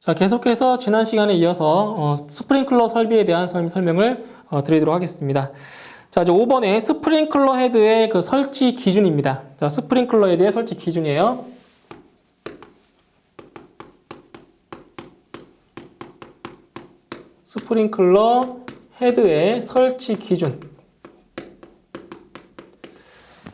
자, 계속해서 지난 시간에 이어서 어, 스프링클러 설비에 대한 설, 설명을 어, 드리도록 하겠습니다. 자, 이제 5번에 스프링클러 헤드의 그 설치 기준입니다. 자, 스프링클러 헤드의 설치 기준이에요. 스프링클러 헤드의 설치 기준.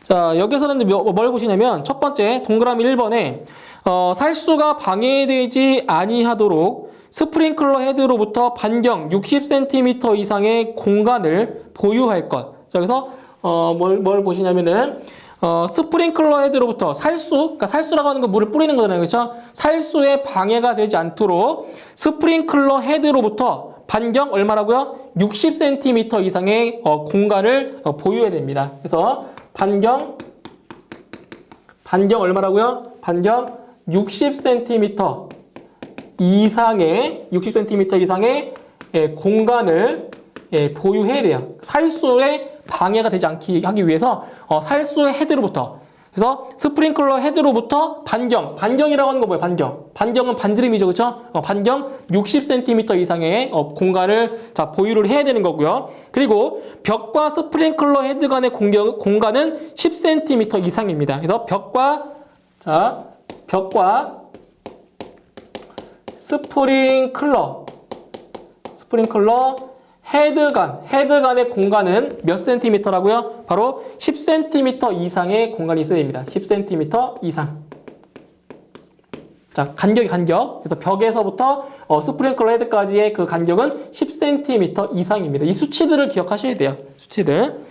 자, 여기서는 뭐- 뭘 보시냐면 첫 번째 동그라미 1번에 어, 살수가 방해되지 아니하도록 스프링클러 헤드로부터 반경 60cm 이상의 공간을 보유할 것. 자, 그래서 어, 뭘, 뭘 보시냐면은 어, 스프링클러 헤드로부터 살수, 그러니까 살수라고 하는 건 물을 뿌리는 거잖아요. 그렇죠? 살수에 방해가 되지 않도록 스프링클러 헤드로부터 반경 얼마라고요? 60cm 이상의 어, 공간을 어, 보유해야 됩니다. 그래서 반경 반경 얼마라고요? 반경 60cm 이상의 60cm 이상의 예, 공간을 예, 보유해야 돼요. 살수에 방해가 되지 않기 하기 위해서 어, 살수의 헤드로부터 그래서 스프링클러 헤드로부터 반경 반경이라고 하는 거 뭐예요? 반경 반경은 반지름이죠, 그렇죠? 어, 반경 60cm 이상의 어, 공간을 자 보유를 해야 되는 거고요. 그리고 벽과 스프링클러 헤드 간의 공경, 공간은 10cm 이상입니다. 그래서 벽과 자 벽과 스프링클러 스프링클러 헤드 간 헤드 간의 공간은 몇 센티미터라고요? 바로 10cm 이상의 공간이 있어야 됩니다. 10cm 이상. 자, 간격이 간격. 그래서 벽에서부터 어, 스프링클러 헤드까지의 그 간격은 10cm 이상입니다. 이 수치들을 기억하셔야 돼요. 수치들.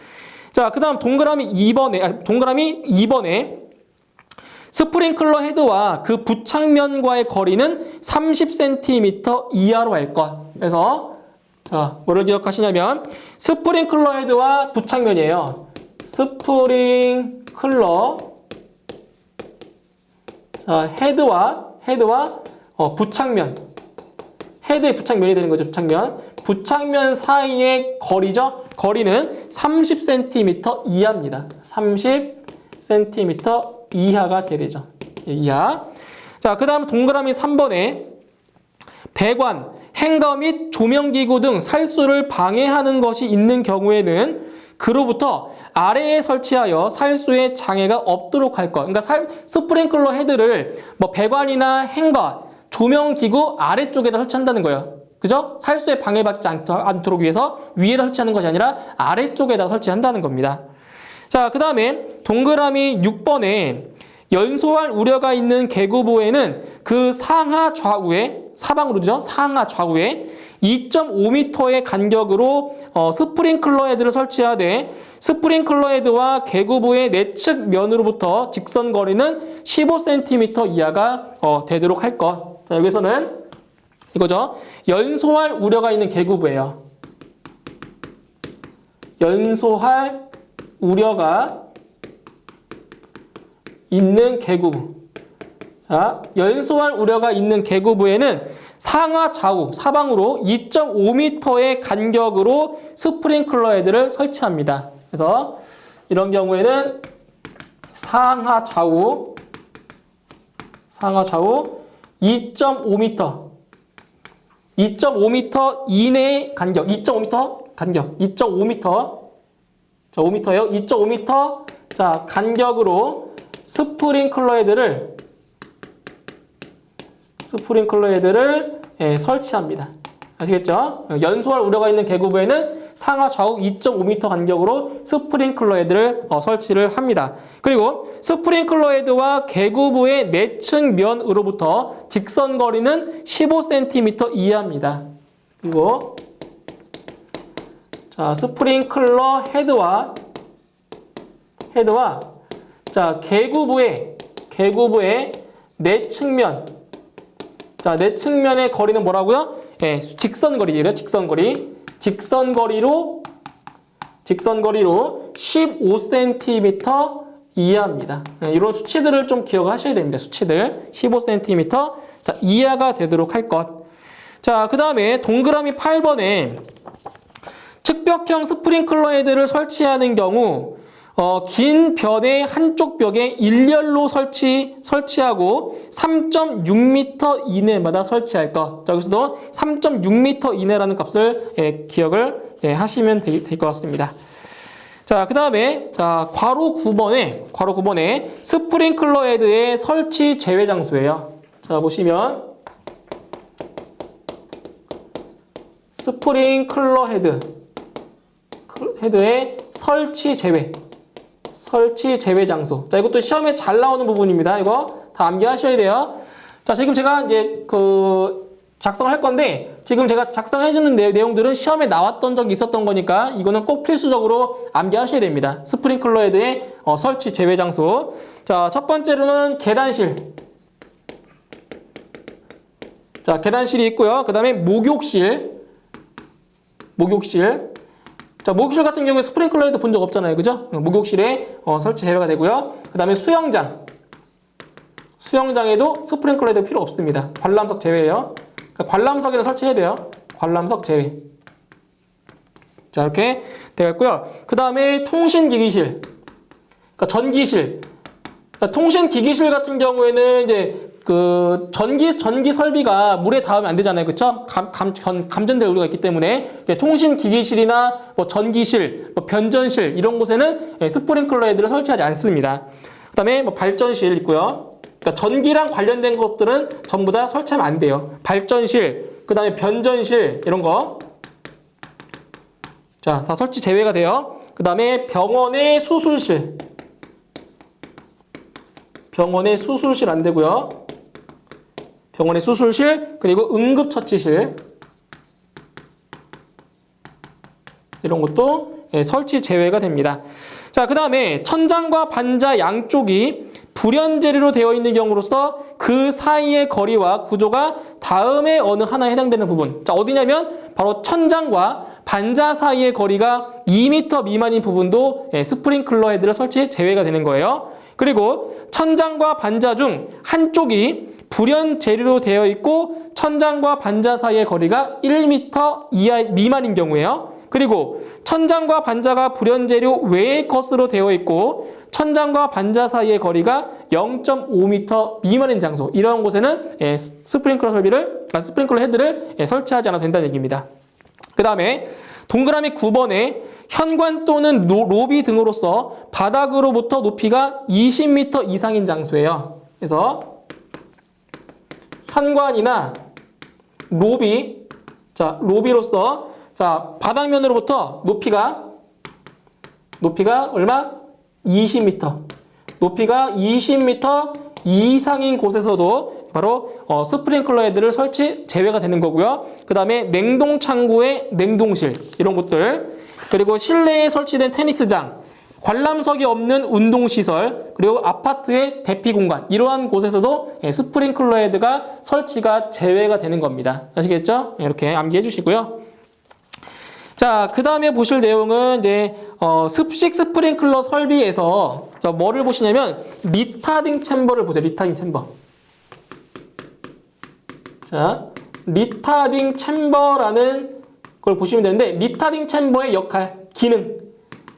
자, 그 다음 동그라미 2번에 아, 동그라미 2번에 스프링클러 헤드와 그 부착면과의 거리는 30cm 이하로 할 것. 그래서 자, 뭐를 기억하시냐면 스프링클러 헤드와 부착면이에요. 스프링클러 자, 헤드와 헤드와 어, 부착면 헤드의 부착면이 되는 거죠. 부착면. 부착면 사이의 거리죠. 거리는 30cm 이하입니다. 30cm 이하가 되죠. 예, 이하. 자, 그 다음 동그라미 3번에 배관, 행거 및 조명기구 등 살수를 방해하는 것이 있는 경우에는 그로부터 아래에 설치하여 살수에 장애가 없도록 할 것. 그러니까 살, 스프링클러 헤드를 뭐 배관이나 행거, 조명기구 아래쪽에다 설치한다는 거예요. 그죠? 살수에 방해받지 않, 않도록 위해서 위에다 설치하는 것이 아니라 아래쪽에다 설치한다는 겁니다. 자, 그 다음에 동그라미 6번에 연소할 우려가 있는 계구부에는 그 상하 좌우에 사방으로 죠. 상하 좌우에 2.5m의 간격으로 어, 스프링클러 헤드를 설치하되 스프링클러 헤드와 계구부의 내측 면으로부터 직선 거리는 15cm 이하가 어, 되도록 할 것. 자, 여기서는 이거죠. 연소할 우려가 있는 계구부예요. 연소할 우려가 있는 계구부. 자, 연소할 우려가 있는 계구부에는 상하 좌우 사방으로 2.5m의 간격으로 스프링클러 헤드를 설치합니다. 그래서 이런 경우에는 상하 좌우 상하 좌우 2.5m 2.5m 이내의 간격 2.5m 간격 2.5m 자 5m예요. 2.5m 자 간격으로 스프링클러 헤드를 스프링클러 헤드를 예, 설치합니다. 아시겠죠? 연소할 우려가 있는 계구부에는 상하 좌우 2.5m 간격으로 스프링클러 헤드를 어, 설치를 합니다. 그리고 스프링클러 헤드와 계구부의 내측 면으로부터 직선 거리는 15cm 이하입니다. 그리고 자 스프링클러 헤드와 헤드와 자 계구부의 계구부의 내 측면 자, 내 측면의 거리는 뭐라고요? 예, 직선 거리예요. 직선 거리. 직선 거리로 직선 거리로 15cm 이하입니다. 예, 이런 수치들을 좀 기억하셔야 됩니다. 수치들. 15cm 자, 이하가 되도록 할 것. 자, 그 다음에 동그라미 8번에 측벽형 스프링클러 헤드를 설치하는 경우 어, 긴 변의 한쪽 벽에 일렬로 설치, 설치하고 3.6m 이내마다 설치할 것. 자, 여기서도 3.6m 이내라는 값을 예, 기억을 예, 하시면 될 것 같습니다. 자, 그 다음에, 자, 괄호 9번에, 괄호 9번에 스프링클러 헤드의 설치 제외 장소예요. 자, 보시면, 스프링클러 헤드, 헤드의 설치 제외. 설치 제외 장소. 자, 이것도 시험에 잘 나오는 부분입니다. 이거 다 암기하셔야 돼요. 자, 지금 제가 이제 그 작성을 할 건데 지금 제가 작성해주는 내- 내용들은 시험에 나왔던 적이 있었던 거니까 이거는 꼭 필수적으로 암기하셔야 됩니다. 스프링클러 헤드의 어, 설치 제외 장소. 자, 첫 번째로는 계단실. 자, 계단실이 있고요. 그 다음에 목욕실. 목욕실. 자, 목욕실 같은 경우에 스프링클러 헤드 본 적 없잖아요. 그죠? 목욕실에 어, 설치 제외가 되고요. 그 다음에 수영장. 수영장에도 스프링클러 헤드 필요 없습니다. 관람석 제외예요. 그러니까 관람석에는 설치해야 돼요. 관람석 제외. 자, 이렇게 되어 있고요. 그 다음에 통신기기실. 그러니까 전기실. 그러니까 통신기기실 같은 경우에는 이제 그 전기 전기 설비가 물에 닿으면 안 되잖아요, 그렇죠? 감, 감, 전- 감전될 우려가 있기 때문에 예, 통신 기기실이나 뭐 전기실, 뭐 변전실 이런 곳에는 예, 스프링클러 헤드를 설치하지 않습니다. 그다음에 뭐 발전실 있고요. 그러니까 전기랑 관련된 것들은 전부 다 설치하면 안 돼요. 발전실, 그다음에 변전실 이런 거. 자, 다 설치 제외가 돼요. 그다음에 병원의 수술실. 병원의 수술실 안 되고요. 병원의 수술실 그리고 응급처치실 이런 것도 예, 설치 제외가 됩니다. 자, 그 다음에 천장과 반자 양쪽이 불연재리로 되어 있는 경우로서 그 사이의 거리와 구조가 다음에 어느 하나에 해당되는 부분. 자, 어디냐면 바로 천장과 반자 사이의 거리가 2m 미만인 부분도 예, 스프링클러 헤드를 설치 제외가 되는 거예요. 그리고 천장과 반자 중 한쪽이 불연 재료로 되어 있고 천장과 반자 사이의 거리가 1m 이하 미만인 경우에요. 그리고 천장과 반자가 불연 재료 외의 것으로 되어 있고 천장과 반자 사이의 거리가 0.5m 미만인 장소 이런 곳에는 예, 스프링클러 설비를 아, 스프링클러 헤드를 예, 설치하지 않아도 된다는 얘기입니다. 그 다음에 동그라미 9번에 현관 또는 로, 로비 등으로서 바닥으로부터 높이가 20m 이상인 장소예요. 그래서 현관이나 로비, 자 로비로서 자 바닥면으로부터 높이가 높이가 얼마? 20m. 높이가 20m 이상인 곳에서도 바로 어, 스프링클러 헤드를 설치 제외가 되는 거고요. 그 다음에 냉동 창고의 냉동실 이런 곳들 그리고 실내에 설치된 테니스장 관람석이 없는 운동시설 그리고 아파트의 대피 공간 이러한 곳에서도 예, 스프링클러 헤드가 설치가 제외가 되는 겁니다. 아시겠죠? 이렇게 암기해 주시고요. 자, 그 다음에 보실 내용은 이제 어, 습식 스프링클러 설비에서 자, 뭐를 보시냐면 리타딩 챔버를 보세요. 리타딩 챔버. 자, 리타딩 챔버라는 걸 보시면 되는데 리타딩 챔버의 역할, 기능, 예,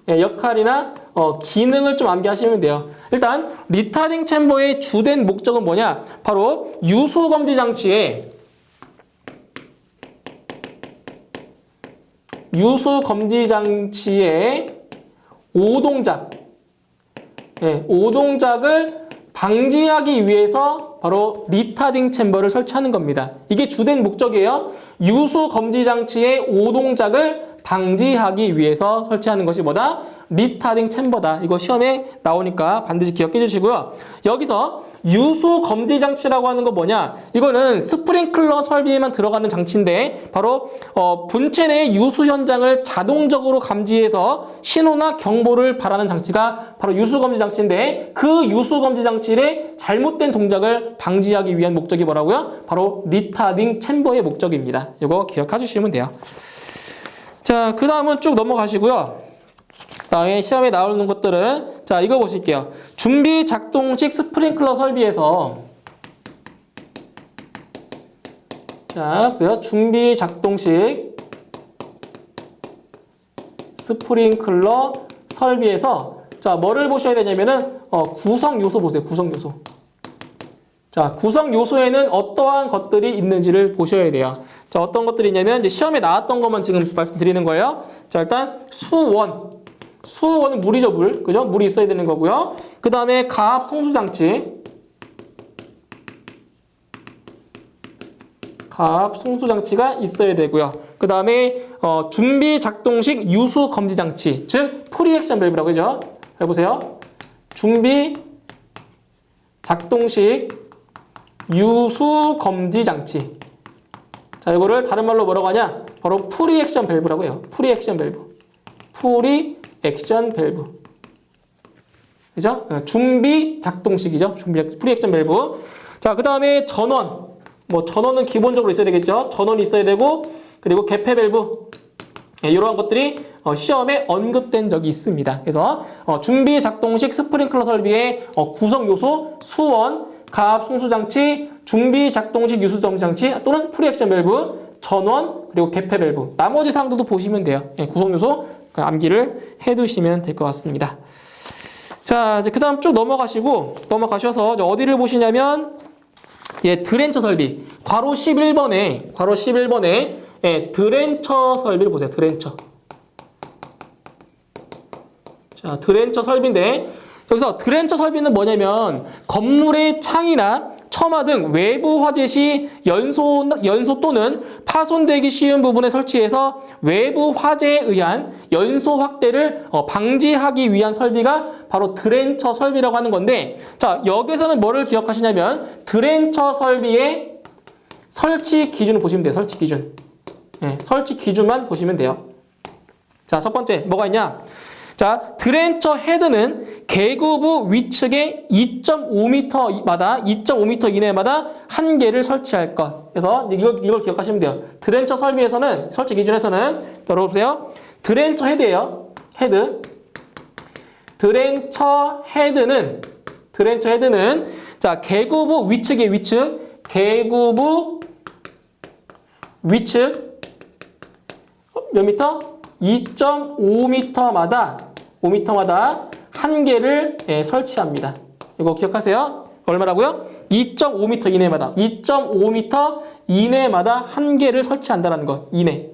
역할이나 어, 기능을 좀 암기하시면 돼요. 일단 리타딩 챔버의 주된 목적은 뭐냐? 바로 유수 검지 장치에 유수 검지 장치의 오동작, 예, 오동작을 방지하기 위해서 바로 리타딩 챔버를 설치하는 겁니다. 이게 주된 목적이에요. 유수 검지 장치의 오동작을 방지하기 위해서 설치하는 것이 뭐다? 리타딩 챔버다. 이거 시험에 나오니까 반드시 기억해 주시고요. 여기서 유수 검지 장치라고 하는 거 뭐냐? 이거는 스프링클러 설비에만 들어가는 장치인데 바로 어, 본체 내 유수 현장을 자동적으로 감지해서 신호나 경보를 발하는 장치가 바로 유수 검지 장치인데 그 유수 검지 장치의 잘못된 동작을 방지하기 위한 목적이 뭐라고요? 바로 리타딩 챔버의 목적입니다. 이거 기억해 주시면 돼요. 자, 그 다음은 쭉 넘어가시고요. 다음에 시험에 나오는 것들은 자 이거 보실게요. 준비 작동식 스프링클러 설비에서 자 보세요. 준비 작동식 스프링클러 설비에서 자 자, 뭐를 보셔야 되냐면은 어, 구성 요소 보세요. 구성 요소. 자, 구성 요소에는 어떠한 것들이 있는지를 보셔야 돼요. 자, 어떤 것들이 있냐면 이제 시험에 나왔던 것만 지금 말씀드리는 거예요. 자, 일단 수원. 수원은 물이죠, 물. 그죠? 물이 있어야 되는 거고요. 그 다음에 가압 송수장치. 가압 송수장치가 있어야 되고요. 그 다음에 어, 준비 작동식 유수 검지 장치, 즉 프리액션 밸브라고 하죠. 해보세요. 준비 작동식 유수 검지 장치. 자, 이거를 다른 말로 뭐라고 하냐? 바로 프리액션 밸브라고 해요. 프리액션 밸브. 프리액션 밸브. 그죠? 어, 준비 작동식이죠. 준비 작동, 프리액션 밸브. 자, 그 다음에 전원. 뭐 전원은 기본적으로 있어야 되겠죠. 전원이 있어야 되고 그리고 개폐 밸브 네, 이러한 것들이 어, 시험에 언급된 적이 있습니다. 그래서 어, 준비 작동식 스프링클러 설비의 어, 구성 요소 수원, 가압 송수 장치, 준비 작동식 유수 정지 장치 또는 프리액션 밸브, 전원 그리고 개폐 밸브 나머지 사항들도 보시면 돼요. 예, 구성 요소 그 암기를 해두시면 될 것 같습니다. 자 이제 그다음 쭉 넘어가시고 넘어가셔서 어디를 보시냐면 예, 드렌처 설비. 괄호 11번에, 괄호 11번에, 예, 드렌처 설비를 보세요. 드렌처. 자, 드렌처 설비인데, 여기서 드렌처 설비는 뭐냐면, 건물의 창이나 처마 등 외부 화재 시 연소, 연소 또는 파손되기 쉬운 부분에 설치해서 외부 화재에 의한 연소 확대를 어, 방지하기 위한 설비가 바로 드렌처 설비라고 하는 건데 자 여기서는 뭐를 기억하시냐면 드렌처 설비의 설치 기준을 보시면 돼요. 설치 기준. 네, 설치 기준만 보시면 돼요. 자, 첫 번째 뭐가 있냐? 자, 드렌처 헤드는 개구부 위측에 2.5m마다 2.5m 이내마다 한 개를 설치할 것. 그래서 이걸, 이걸 기억하시면 돼요. 드렌처 설비에서는 설치 기준에서는 여러보세요. 드렌처 헤드예요. 헤드. 드렌처 헤드는 드렌처 헤드는 자 개구부 위측의 위측 개구부 위측 몇 미터? 2.5m마다 5m마다 한 개를 예, 설치합니다. 이거 기억하세요. 얼마라고요? 2.5m 이내마다 2.5m 이내마다 한 개를 설치한다라는 거 이내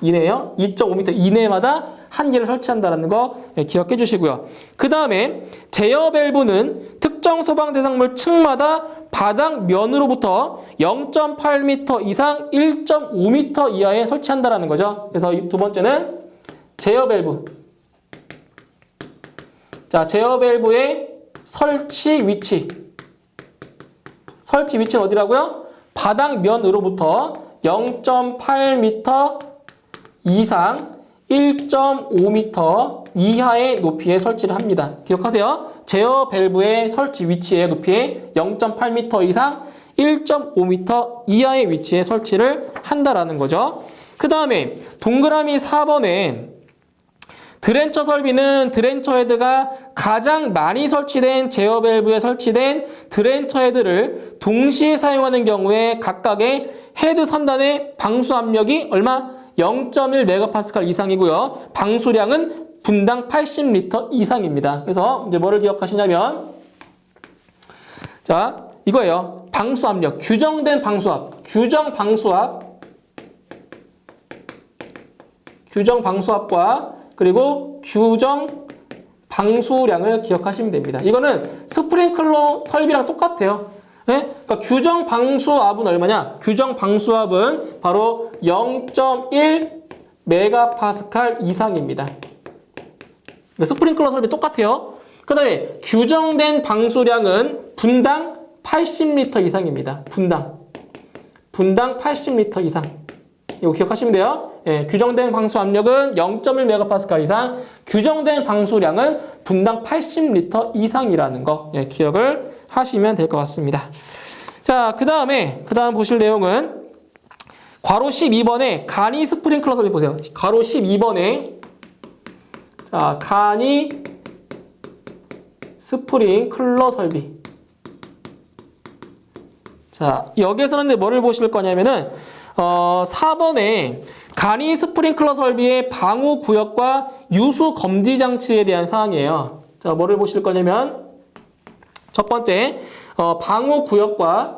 이내요. 2.5m 이내마다 한 개를 설치한다라는 거 예, 기억해 주시고요. 그 다음에 제어 밸브는 특정 소방 대상물 층마다 바닥 면으로부터 0.8m 이상 1.5m 이하에 설치한다라는 거죠. 그래서 이두 번째는 제어 밸브. 자, 제어 밸브의 설치 위치. 설치 위치는 어디라고요? 바닥 면으로부터 0.8m 이상 1.5m 이하의 높이에 설치를 합니다. 기억하세요. 제어 밸브의 설치 위치의 높이에 0.8m 이상 1.5m 이하의 위치에 설치를 한다라는 거죠. 그 다음에 동그라미 4번에 드렌처 설비는 드렌처 헤드가 가장 많이 설치된 제어 밸브에 설치된 드렌처 헤드를 동시에 사용하는 경우에 각각의 헤드 선단의 방수 압력이 얼마? 0.1메가파스칼 이상이고요. 방수량은 분당 80리터 이상입니다. 그래서 이제 뭐를 기억하시냐면 자, 이거예요. 방수 압력, 규정된 방수압, 규정 방수압, 규정 방수압과 그리고 규정 방수량을 기억하시면 됩니다. 이거는 스프링클러 설비랑 똑같아요. 예? 그러니까 규정 방수압은 얼마냐? 규정 방수압은 바로 0.1 메가파스칼 이상입니다. 그러니까 스프링클러 설비 똑같아요. 그 다음에 규정된 방수량은 분당 80리터 이상입니다. 분당. 분당 80리터 이상. 이거 기억하시면 돼요. 예, 규정된 방수 압력은 0.1메가파스칼 이상, 규정된 방수량은 분당 80리터 이상이라는 거 예, 기억을 하시면 될 것 같습니다. 자, 그 다음에 그 다음 보실 내용은 괄호 12번에 간이 스프링클러 설비 보세요. 괄호 12번에 자, 간이 스프링 클러 설비. 자, 여기에서는 뭐를 보실 거냐면은 어, 4번에 간이 스프링클러 설비의 방호 구역과 유수 검지 장치에 대한 사항이에요. 자, 뭐를 보실 거냐면 첫 번째 어, 방호 구역과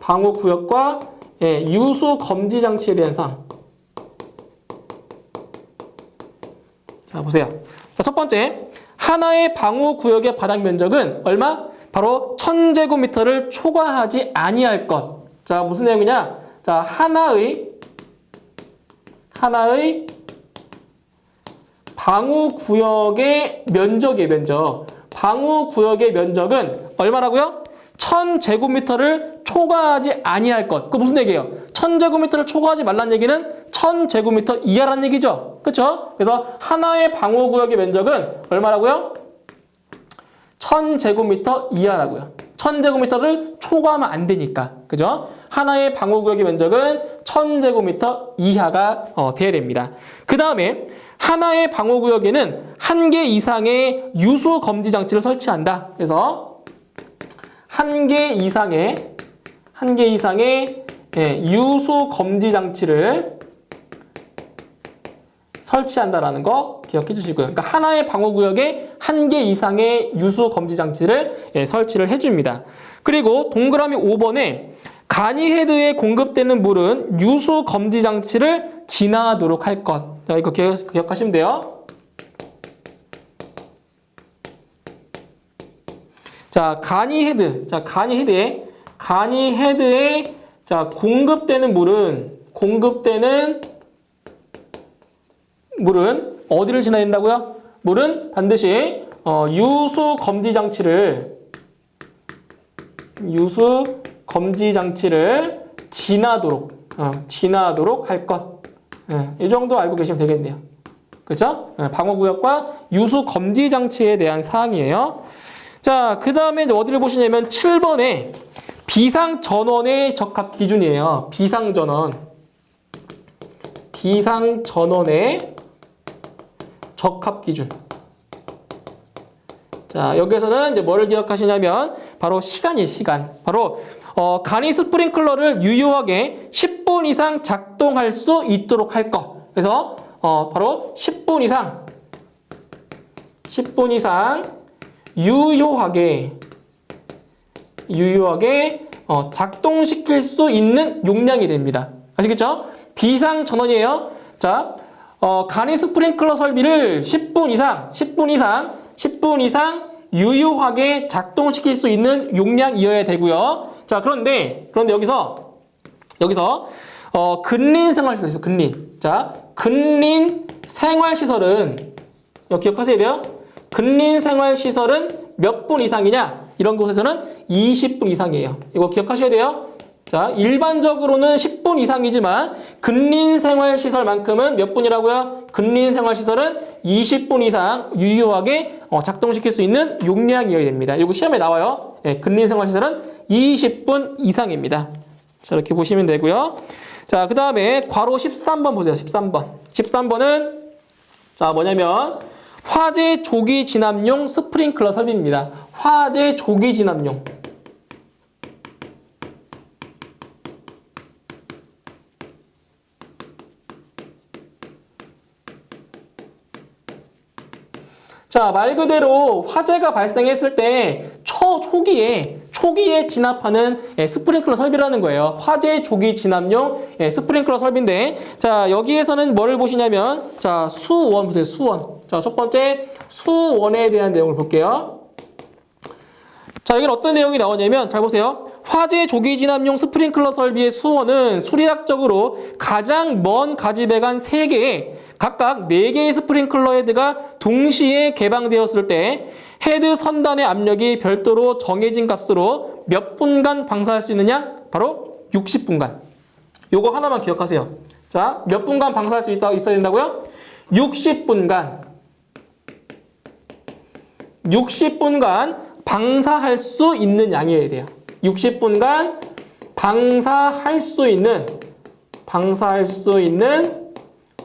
방호 구역과 예, 유수 검지 장치에 대한 사항. 자, 보세요. 자, 첫 번째. 하나의 방호 구역의 바닥 면적은 얼마? 바로 1000제곱미터를 초과하지 아니할 것. 자, 무슨 내용이냐? 자, 하나의 하나의 방호 구역의 면적의 면적. 방호 구역의 면적은 얼마라고요? 1000제곱미터를 초과하지 아니할 것. 그 무슨 얘기예요? 1000제곱미터를 초과하지 말란 얘기는 1000제곱미터 이하란 얘기죠. 그렇죠? 그래서 하나의 방호 구역의 면적은 얼마라고요? 1000제곱미터 이하라고요. 1000제곱미터를 초과하면 안 되니까. 그죠? 하나의 방호 구역의 면적은 1000제곱미터 이하가 어, 돼야 됩니다. 그 다음에 하나의 방호 구역에는 한 개 이상의 유수 검지 장치를 설치한다. 그래서 한 개 이상의 한 개 이상의 예, 유수 검지 장치를 설치한다라는 거 기억해 주시고요. 그러니까 하나의 방어 구역에 한 개 이상의 유수 검지 장치를 예, 설치를 해 줍니다. 그리고 동그라미 5번에 간이 헤드에 공급되는 물은 유수 검지 장치를 지나도록 할 것. 자, 이거 기억, 기억하시면 돼요. 자, 간이 헤드. 자, 간이 헤드에 간이 헤드에 자, 공급되는 물은 공급되는 물은 어디를 지나야 된다고요? 물은 반드시 어, 유수 검지 장치를 유수 검지 장치를 지나도록 어, 지나도록 할 것. 예, 이 정도 알고 계시면 되겠네요. 그렇죠? 예, 방어구역과 유수 검지 장치에 대한 사항이에요. 자, 그 다음에 어디를 보시냐면 7번에 비상 전원의 적합 기준이에요. 비상 전원. 비상 전원의 적합 기준. 자, 여기에서는 이제 뭐를 기억하시냐면 바로 시간이에요, 시간. 바로 어, 간이 스프링클러를 유효하게 10분 이상 작동할 수 있도록 할 것. 그래서 어, 바로 10분 이상 10분 이상 유효하게 유효하게 어, 작동시킬 수 있는 용량이 됩니다. 아시겠죠? 비상 전원이에요. 자, 어, 간이 스프링클러 설비를 10분 이상, 10분 이상, 10분 이상 유효하게 작동시킬 수 있는 용량이어야 되고요. 자, 그런데 그런데 여기서 여기서 어, 근린 생활시설 있어. 근린. 자, 근린 생활시설은 기억하셔야 돼요. 근린 생활시설은 몇 분 이상이냐? 이런 곳에서는 20분 이상이에요. 이거 기억하셔야 돼요. 자, 일반적으로는 10분 이상이지만 근린생활시설만큼은 몇 분이라고요? 근린생활시설은 20분 이상 유효하게 어, 작동시킬 수 있는 용량이어야 됩니다. 이거 시험에 나와요. 예, 근린생활시설은 20분 이상입니다. 자, 이렇게 보시면 되고요. 자, 그 다음에 괄호 13번 보세요. 13번. 13번은 자, 뭐냐면 화재 조기 진압용 스프링클러 설비입니다. 화재 조기 진압용. 자, 말 그대로 화재가 발생했을 때 초, 초기에, 초기에 진압하는 예, 스프링클러 설비라는 거예요. 화재 조기 진압용 예, 스프링클러 설비인데, 자, 여기에서는 뭐를 보시냐면, 자, 수원 보세요, 수원. 자, 첫 번째, 수원에 대한 내용을 볼게요. 자, 여기는 어떤 내용이 나오냐면, 잘 보세요. 화재 조기 진압용 스프링클러 설비의 수원은 수리학적으로 가장 먼 가지배관 3개에 각각 4개의 스프링클러 헤드가 동시에 개방되었을 때 헤드 선단의 압력이 별도로 정해진 값으로 몇 분간 방사할 수 있느냐? 바로 60분간. 요거 하나만 기억하세요. 자, 몇 분간 방사할 수 있다, 있어야 된다고요? 60분간. 60분간 방사할 수 있는 양이어야 돼요. 60분간 방사할 수 있는 방사할 수 있는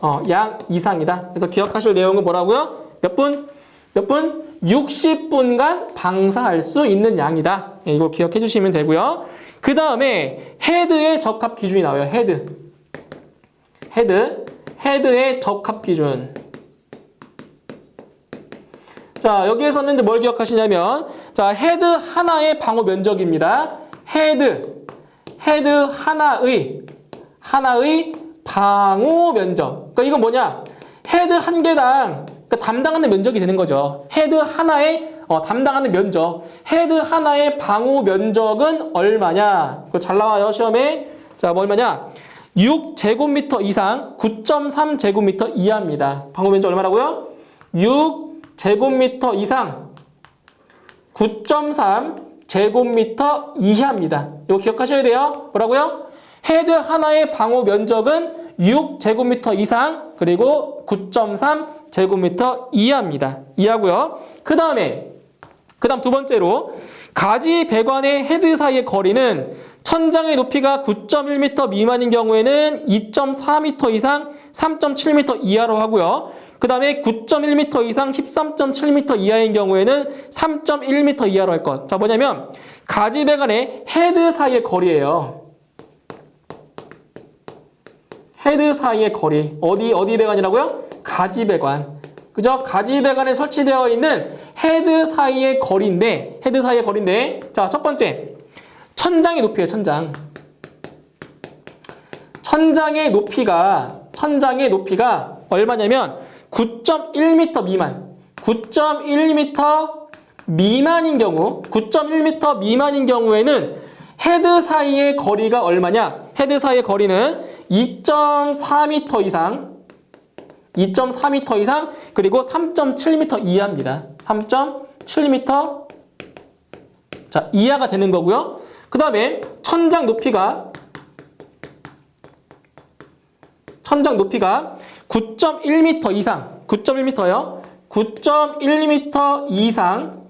어, 양 이상이다. 그래서 기억하실 내용은 뭐라고요? 몇 분? 몇 분? 60분간 방사할 수 있는 양이다. 예, 이거 기억해 주시면 되고요. 그 다음에 헤드의 적합 기준이 나와요. 헤드. 헤드. 헤드의 적합 기준. 자, 여기에서는 이제 뭘 기억하시냐면, 자, 헤드 하나의 방어 면적입니다. 헤드, 헤드 하나의, 하나의 방어 면적. 그러니까 이건 뭐냐? 헤드 한 개당 그러니까 담당하는 면적이 되는 거죠. 헤드 하나의 어, 담당하는 면적. 헤드 하나의 방호 면적은 얼마냐? 그거 잘 나와요, 시험에. 자, 뭐 얼마냐? 6제곱미터 이상 9.3제곱미터 이하입니다. 방호 면적 얼마라고요? 6제곱미터 이상 9.3제곱미터 이하입니다. 이거 기억하셔야 돼요. 뭐라고요? 헤드 하나의 방호 면적은 6제곱미터 이상 그리고 9.3 제곱미터 이하입니다. 이하고요. 그 다음에 그 다음 두 번째로 가지 배관의 헤드 사이의 거리는 천장의 높이가 9.1m 미만인 경우에는 2.4m 이상 3.7m 이하로 하고요. 그 다음에 9.1m 이상 13.7m 이하인 경우에는 3.1m 이하로 할 것. 자, 뭐냐면 가지 배관의 헤드 사이의 거리예요. 헤드 사이의 거리. 어디, 어디 배관이라고요? 가지 배관. 그죠? 가지 배관에 설치되어 있는 헤드 사이의 거리인데, 헤드 사이의 거리인데, 자, 첫 번째. 천장의 높이에요, 천장. 천장의 높이가, 천장의 높이가 얼마냐면 9.1m 미만. 9.1m 미만인 경우, 9.1m 미만인 경우에는 헤드 사이의 거리가 얼마냐? 헤드 사이의 거리는 2.4m 이상, 2.4m 이상, 그리고 3.7m 이하입니다. 3.7m 자, 이하가 되는 거고요. 그 다음에 천장 높이가 천장 높이가 9.1m 이상, 9.1m요. 9.1m 이상,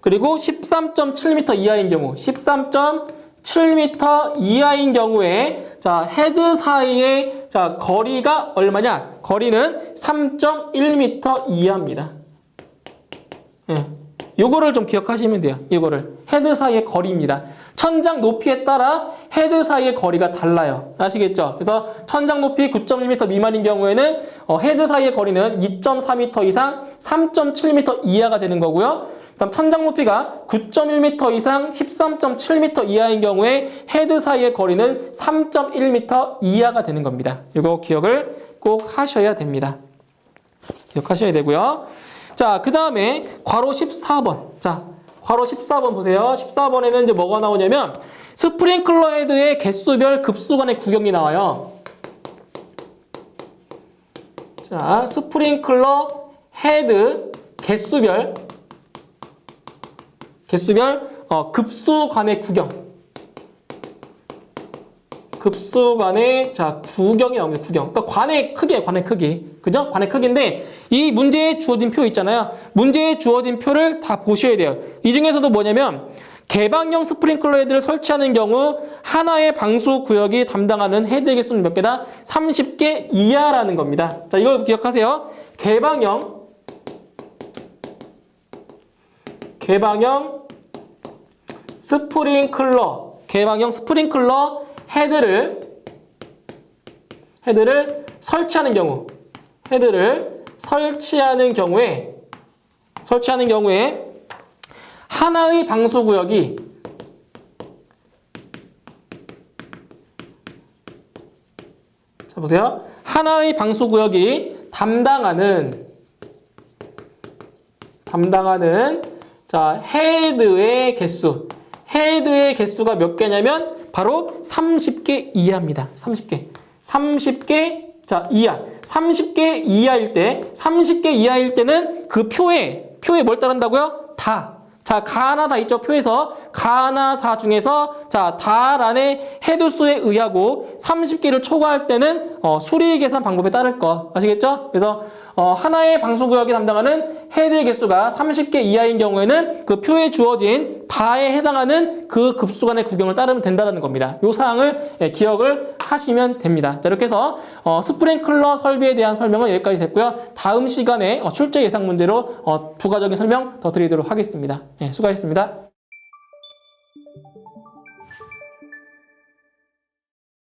그리고 13.7m 이하인 경우, 13.7m 이하인 경우에 자 헤드 사이의 자 거리가 얼마냐? 거리는 3.1m 이하입니다. 예, 요거를 좀 기억하시면 돼요. 이거를 헤드 사이의 거리입니다. 천장 높이에 따라 헤드 사이의 거리가 달라요. 아시겠죠? 그래서 천장 높이 9.1m 미만인 경우에는 어, 헤드 사이의 거리는 2.4m 이상 3.7m 이하가 되는 거고요. 그다음 천장 높이가 9.1m 이상 13.7m 이하인 경우에 헤드 사이의 거리는 3.1m 이하가 되는 겁니다. 이거 기억을 꼭 하셔야 됩니다. 기억하셔야 되고요. 자, 그 다음에 괄호 14번. 자, 괄호 14번 보세요. 14번에는 이제 뭐가 나오냐면 스프링클러 헤드의 개수별 급수간의 구경이 나와요. 자, 스프링클러 헤드 개수별 개수별 어, 급수 간의 구경. 급수관의 자 구경이 나옵니다. 구경. 그러니까 관의 크기에 관의 크기. 그죠? 관의 크기인데 이 문제에 주어진 표 있잖아요. 문제에 주어진 표를 다 보셔야 돼요. 이 중에서도 뭐냐면 개방형 스프링클러 헤드를 설치하는 경우 하나의 방수 구역이 담당하는 헤드 개수는 몇 개다? 30개 이하라는 겁니다. 자, 이걸 기억하세요. 개방형 개방형 스프링클러 개방형 스프링클러 헤드를 헤드를 설치하는 경우 헤드를 설치하는 경우에 설치하는 경우에 하나의 방수 구역이 자 보세요. 하나의 방수 구역이 담당하는 담당하는 자 헤드의 개수 헤드의 개수가 몇 개냐면 바로 30개 이하입니다. 30개. 30개 자 이하. 30개 이하일 때 30개 이하일 때는 그 표에 표에 뭘 따른다고요? 다. 자, 가나 다 있죠. 표에서 가나 다 중에서 자, 다란의 헤드수에 의하고 30개를 초과할 때는 어, 수리 계산 방법에 따를 거. 아시겠죠? 그래서 어, 하나의 방수구역이 담당하는 헤드 개수가 30개 이하인 경우에는 그 표에 주어진 다에 해당하는 그 급수간의 구경을 따르면 된다는 겁니다. 이 사항을 예, 기억을 하시면 됩니다. 자, 이렇게 해서 어, 스프링클러 설비에 대한 설명은 여기까지 됐고요. 다음 시간에 어, 출제 예상 문제로 어, 부가적인 설명 더 드리도록 하겠습니다. 예, 수고하셨습니다.